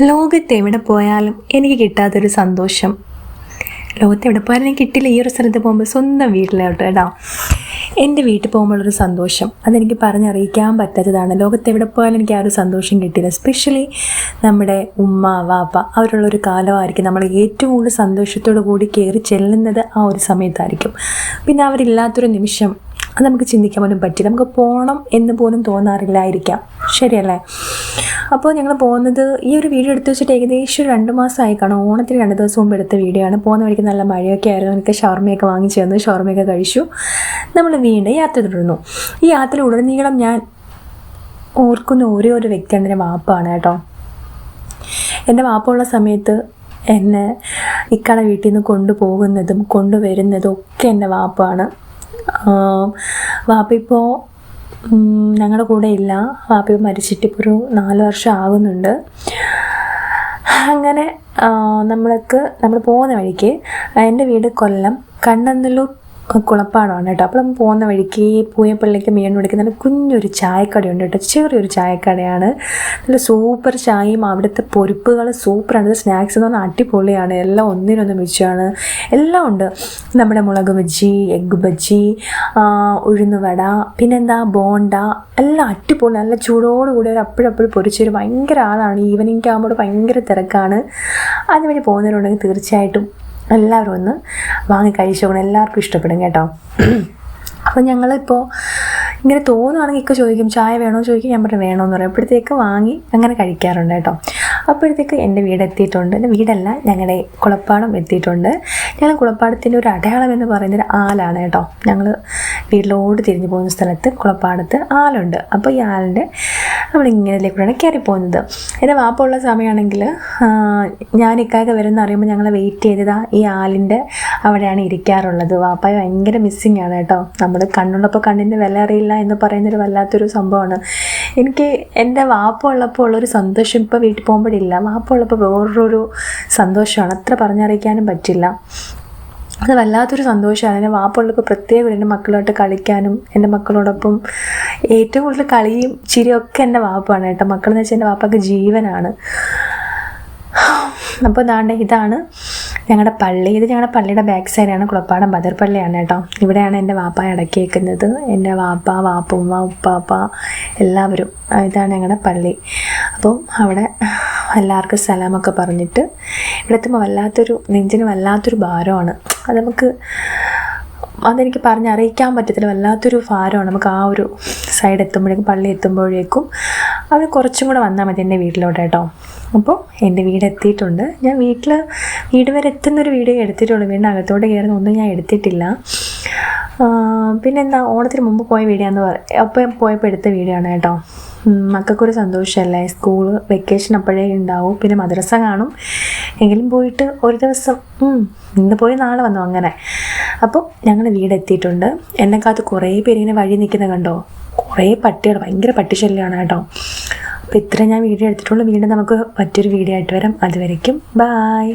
ലോകത്ത് എവിടെ പോയാലും എനിക്ക് കിട്ടാത്തൊരു സന്തോഷം. ലോകത്ത് എവിടെ പോയാലും എനിക്ക് കിട്ടില്ല ഈ ഒരു സ്ഥലത്ത് പോകുമ്പോൾ സ്വന്തം വീട്ടിലോട്ട് കേട്ടോ. എന്റെ വീട്ടിൽ പോകുമ്പോഴൊരു സന്തോഷം. അതെനിക്ക് പറഞ്ഞറിയിക്കാൻ പറ്റാത്തതാണ്. ലോകത്ത് എവിടെ പോയാലും എനിക്ക് ആ ഒരു സന്തോഷം കിട്ടില്ല. എസ്പെഷ്യലി നമ്മുടെ ഉമ്മ വാപ്പ അവരുള്ളൊരു കാലമായിരിക്കും നമ്മൾ ഏറ്റവും കൂടുതൽ സന്തോഷത്തോടു കൂടി കയറി ചെല്ലുന്നത് ആ ഒരു സമയത്തായിരിക്കും. പിന്നെ അവരില്ലാത്തൊരു നിമിഷം അത് നമുക്ക് ചിന്തിക്കാൻ പോലും പറ്റില്ല. നമുക്ക് പോകണം എന്ന് പോലും തോന്നാറില്ലായിരിക്കാം. ശരിയല്ലേ? അപ്പോൾ ഞങ്ങൾ പോകുന്നത് ഈ ഒരു വീഡിയോ എടുത്ത് വെച്ചിട്ട് ഏകദേശം രണ്ട് മാസമായി കാണും. ഓണത്തിന് രണ്ട് ദിവസം മുമ്പ് എടുത്ത വീഡിയോ ആണ്. പോകുന്ന വഴിക്ക് നല്ല മഴയൊക്കെ ആയിരുന്നു. എനിക്ക് ഷവർമയൊക്കെ വാങ്ങിച്ചു തന്നു ഷവർമയൊക്കെ കഴിച്ചു. നമ്മൾ വീണ്ടും യാത്ര തുടർന്നു ഈ യാത്ര ഉടനീളം ഞാൻ ഓർക്കുന്ന ഓരോ ഒരു വ്യക്തിയാണ് എന്റെ വാപ്പാണ് കേട്ടോ. എന്റെ വാപ്പുള്ള സമയത്ത് എന്നെ ഇക്കട വീട്ടിൽ നിന്ന് കൊണ്ടുപോകുന്നതും കൊണ്ടുവരുന്നതും ഒക്കെ എന്റെ വാപ്പാണ്. വാപ്പ ഇപ്പോൾ ഞങ്ങളുടെ കൂടെ ഇല്ല. വാപ്പ മരിച്ചിട്ട് ഇപ്പോൾ ഒരു നാല് വർഷം ആകുന്നുണ്ട്. അങ്ങനെ നമ്മൾക്ക് നമ്മൾ പോകുന്ന വഴിക്ക് എന്റെ വീട് കൊല്ലം കണ്ണന്നല്ലൂർ കുളപ്പാടമാണ് കേട്ടോ. അപ്പോൾ നമ്മൾ പോകുന്ന വഴിക്ക് പൂയപ്പള്ളിക്ക് മീൻ പിടിക്കുന്ന നല്ല കുഞ്ഞൊരു ചായക്കടയുണ്ട് കേട്ടോ. ചെറിയൊരു ചായക്കടയാണ്. നല്ല സൂപ്പർ ചായയും അവിടുത്തെ പൊരിപ്പുകൾ സൂപ്പറാണ്. സ്നാക്സ് എന്ന് പറഞ്ഞാൽ അടിപൊളിയാണ്. എല്ലാം ഒന്നിനൊന്ന് മിച്ചമാണ്. എല്ലാം ഉണ്ട്. നമ്മുടെ മുളക് ബജ്ജി എഗ്ഗ് ബജ്ജി ഉഴുന്നുവട പിന്നെന്താ ബോണ്ട എല്ലാം അടിപൊളി. നല്ല ചൂടോടുകൂടി ഒരു അപ്പോഴപ്പോഴും പൊരിച്ചൊരു ഭയങ്കര ആളാണ്. ഈവനിങ് ആകുമ്പോൾ ഭയങ്കര തിരക്കാണ്. അതിനുവേണ്ടി പോകുന്നവരുണ്ടെങ്കിൽ തീർച്ചയായിട്ടും എല്ലാവരും ഒന്ന് വാങ്ങി കഴിച്ചോണം എല്ലാവർക്കും ഇഷ്ടപ്പെടും കേട്ടോ. അപ്പോൾ ഞങ്ങളിപ്പോൾ ഇങ്ങനെ തോന്നുകയാണെങ്കിൽ ഇക്ക ചോദിക്കും ചായ വേണോ? ചോദിക്കും ഞാൻ പറഞ്ഞു വേണമെന്ന് പറയും. അപ്പോഴത്തേക്ക് വാങ്ങി അങ്ങനെ കഴിക്കാറുണ്ട് കേട്ടോ. അപ്പോഴത്തേക്ക് എന്റെ വീട് എത്തിയിട്ടുണ്ട്. എന്റെ വീടല്ല ഞങ്ങളുടെ കുളപ്പാടം എത്തിയിട്ടുണ്ട്. ഞങ്ങൾ കുളപ്പാടത്തിന്റെ ഒരു അടയാളം എന്ന് പറയുന്ന ഒരു ആലാണ് കേട്ടോ. ഞങ്ങൾ വീട്ടിലോട് തിരിഞ്ഞു പോകുന്ന സ്ഥലത്ത് കുളപ്പാടത്ത് ആലുണ്ട് അപ്പോൾ ഈ ആലിന്റെ നമ്മളിങ്ങനെയിലേക്കൂടെയാണ് കയറി പോകുന്നത് എന്റെ വാപ്പുള്ള സമയമാണെങ്കിൽ ഞാൻ ഇക്കായൊക്കെ വരുന്ന അറിയുമ്പോൾ ഞങ്ങളെ വെയിറ്റ് ചെയ്തതാ ഈ ആലിന്റെ അവിടെയാണ് ഇരിക്കാറുള്ളത്. വാപ്പായ ഭയങ്കര മിസ്സിങ് ആണ് കേട്ടോ. നമ്മൾ കണ്ണുള്ളപ്പോൾ കണ്ണിന്റെ വില അറിയില്ല എന്ന് പറയുന്നൊരു വല്ലാത്തൊരു സംഭവമാണ്. എനിക്ക് എന്റെ വാപ്പ ഉള്ളപ്പോൾ ഉള്ളൊരു സന്തോഷം ഇപ്പോൾ വീട്ടിൽ പോകുമ്പോഴില്ല. വാപ്പ ഉള്ളപ്പോൾ വേറൊരു സന്തോഷമാണ്. അത്ര പറഞ്ഞറിയിക്കാനും പറ്റില്ല. അത് വല്ലാത്തൊരു സന്തോഷമാണ്. എന്റെ വാപ്പുള്ളപ്പോൾ പ്രത്യേകം എന്റെ മക്കളോട്ട് കളിക്കാനും എന്റെ മക്കളോടൊപ്പം ഏറ്റവും കൂടുതൽ കളിയും ചിരിയൊക്കെ എന്റെ വാപ്പാണ് കേട്ടോ. മക്കളെന്ന് വെച്ചാൽ എന്റെ വാപ്പക്ക് ജീവനാണ്. അപ്പോൾ ദാണ്ട് ഇതാണ് ഞങ്ങളുടെ പള്ളി ഇത് ഞങ്ങളുടെ പള്ളിയുടെ ബാക്ക് സൈഡാണ് കുളപ്പാടം ബദർ പള്ളിയാണ് കേട്ടോ. ഇവിടെയാണ് എന്റെ വാപ്പ അടക്കിയേക്കുന്നത് എന്റെ വാപ്പ വാപ്പുമ്മ ഉപ്പാപ്പ എല്ലാവരും ഇതാണ് ഞങ്ങളുടെ പള്ളി. അപ്പം അവിടെ എല്ലാവർക്കും സ്ഥലമൊക്കെ പറഞ്ഞിട്ട് ഇവിടെ എത്തുമ്പോൾ വല്ലാത്തൊരു നെഞ്ചിന് വല്ലാത്തൊരു ഭാരമാണ്. അത് നമുക്ക് അതെനിക്ക് പറഞ്ഞ് അറിയിക്കാൻ പറ്റത്തില്ല. വല്ലാത്തൊരു ഭാരമാണ്. നമുക്ക് ആ ഒരു സൈഡ് എത്തുമ്പോഴേക്കും പള്ളി എത്തുമ്പോഴേക്കും അവർ കുറച്ചും കൂടെ വന്നാൽ മതി എന്റെ വീട്ടിലോട്ട് കേട്ടോ. അപ്പോൾ എന്റെ വീട് എത്തിയിട്ടുണ്ട്. ഞാൻ വീട്ടിൽ വീട് വരെ എത്തുന്നൊരു വീഡിയോ എടുത്തിട്ടുള്ളൂ. വീടിന്റെ അകത്തോട്ട് കയറുന്ന ഒന്നും ഞാൻ എടുത്തിട്ടില്ല. പിന്നെന്താ? ഓണത്തിന് മുമ്പ് പോയ വീഡിയോ എന്ന് പറയും അപ്പോൾ പോയപ്പോൾ എടുത്ത വീഡിയോ ആണ് കേട്ടോ. മക്കൾക്കൊരു സന്തോഷമല്ലേ സ്കൂൾ വെക്കേഷൻ അപ്പോഴേ ഉണ്ടാവും. പിന്നെ മദ്രസ കാണും. എങ്കിലും പോയിട്ട് ഒരു ദിവസം ഇന്ന് പോയി നാളെ വന്നു അങ്ങനെ. അപ്പോൾ ഞങ്ങൾ വീടെത്തിയിട്ടുണ്ട്. എന്നെക്കാത്ത് കുറേ പേരിങ്ങനെ വഴി നിൽക്കുന്ന കണ്ടോ? കുറേ പട്ടികൾ ഭയങ്കര പട്ടിശല്യമാണ് കേട്ടോ. അപ്പോൾ ഇത്രയും ഞാൻ വീഡിയോ എടുത്തിട്ടുള്ളൂ. വീണ്ടും നമുക്ക് മറ്റൊരു വീഡിയോ ആയിട്ട് വരാം. അതുവരയ്ക്കും ബായ്